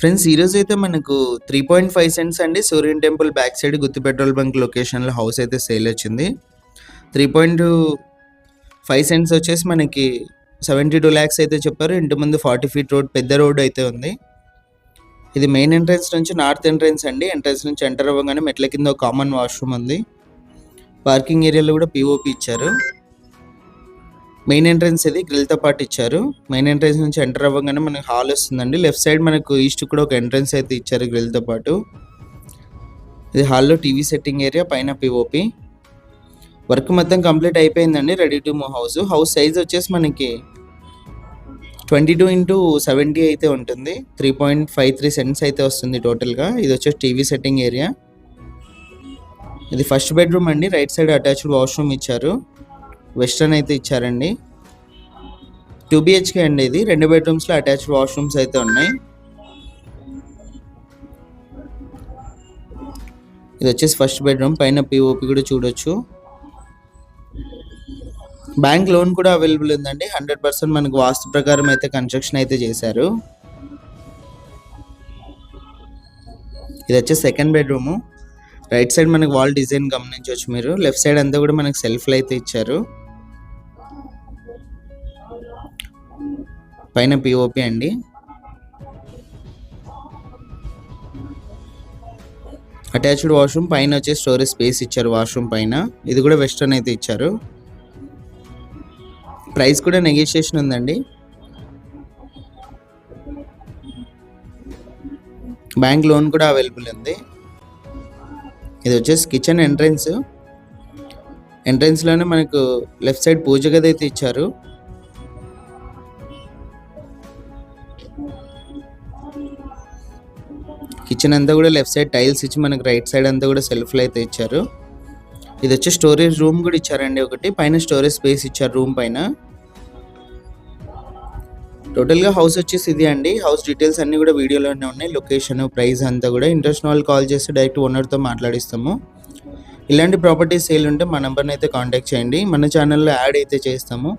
Friends ఈరోజు అయితే మనకు త్రీ పాయింట్ ఫైవ్ సెంట్స్ అండి. Suryan temple back side Gutti petrol bunk లొకేషన్లో హౌస్ అయితే సేల్ వచ్చింది. త్రీ పాయింట్ ఫైవ్ సెంట్స్ వచ్చేసి మనకి సెవెంటీ టూ ల్యాక్స్ అయితే చెప్పారు. ఇంటి ముందు ఫార్టీ ఫీట్ రోడ్ పెద్ద రోడ్ అయితే ఉంది. ఇది మెయిన్ ఎంట్రన్స్ నుంచి నార్త్ ఎంట్రన్స్ అండి. ఎంట్రన్స్ నుంచి ఎంటర్ అవ్వగానే మెట్ల కింద ఒక కామన్ వాష్రూమ్ ఉంది. పార్కింగ్ ఏరియాలో కూడా పిఓపి ఇచ్చారు. మెయిన్ ఎంట్రన్స్ ఇది గ్రిల్తో పాటు ఇచ్చారు. మెయిన్ ఎంట్రన్స్ నుంచి ఎంటర్ అవ్వగానే మనకి హాల్ వస్తుందండి. లెఫ్ట్ సైడ్ మనకు ఈస్ట్ కూడా ఒక ఎంట్రన్స్ అయితే ఇచ్చారు గ్రిల్తో పాటు. ఇది హాల్లో టీవీ సెట్టింగ్ ఏరియా పైన పిఓపి వర్క్ మొత్తం కంప్లీట్ అయిపోయిందండి ready to move house house size వచ్చేసి మనకి ట్వంటీ టూ ఇంటూ సెవెంటీ అయితే ఉంటుంది. Three point five three cents అయితే వస్తుంది టోటల్గా ఇది వచ్చేసి టీవీ సెట్టింగ్ ఏరియా. ఇది ఫస్ట్ బెడ్రూమ్ అండి రైట్ సైడ్ అటాచ్డ్ వాష్రూమ్ ఇచ్చారు. వెస్ట్రన్ అయితే ఇచ్చారండి. టూ బిహెచ్కే అండి ఇది. రెండు బెడ్రూమ్స్లో అటాచ్డ్ వాష్రూమ్స్ అయితే ఉన్నాయి. ఇది వచ్చేసి ఫస్ట్ బెడ్రూమ్ పైన పిఓపి కూడా చూడొచ్చు. బ్యాంక్ లోన్ కూడా అవైలబుల్ ఉందండి. హండ్రెడ్ పర్సెంట్ మనకు వాస్తు ప్రకారం అయితే కన్స్ట్రక్షన్ అయితే చేశారు. ఇది వచ్చేసి సెకండ్ బెడ్రూము రైట్ సైడ్ మనకి వాల్ డిజైన్ గమనించవచ్చు మీరు. లెఫ్ట్ సైడ్ అంతా కూడా మనకు సెల్ఫ్లు అయితే ఇచ్చారు. పైన పిఓపి అండి. అటాచ్డ్ వాష్రూమ్ పైన వచ్చే స్టోరేజ్ స్పేస్ ఇచ్చారు వాష్రూమ్ పైన. ఇది కూడా వెస్టర్న్ అయితే ఇచ్చారు. ప్రైస్ కూడా నెగోషియేషన్ ఉందండి. బ్యాంక్ లోన్ కూడా అవైలబుల్ ఉంది. ఇది వచ్చేసి కిచెన్ ఎంట్రన్స్ ఎంట్రన్స్లోనే మనకు లెఫ్ట్ సైడ్ పూజ గది అయితే ఇచ్చారు. కిచెన్ అంతా కూడా లెఫ్ట్ సైడ్ టైల్స్ ఇచ్చి మనకు రైట్ సైడ్ అంతా కూడా సెల్ఫ్లు అయితే ఇచ్చారు. ఇది వచ్చి స్టోరేజ్ రూమ్ కూడా ఇచ్చారండి ఒకటి. పైన స్టోరేజ్ స్పేస్ ఇచ్చారు రూమ్ పైన. టోటల్గా హౌస్ వచ్చేసి ఇది అండి. హౌస్ డీటెయిల్స్ అన్నీ కూడా వీడియోలోనే ఉన్నాయి. లొకేషన్ ప్రైస్ అంతా కూడా. ఇంట్రెస్ట్ వాళ్ళు కాల్ చేస్తే డైరెక్ట్ ఓనర్తో మాట్లాడిస్తాము. ఇలాంటి ప్రాపర్టీస్ సేల్ ఉంటే మా నెంబర్ని అయితే కాంటాక్ట్ చేయండి. మన ఛానల్లో యాడ్ అయితే చేస్తాము.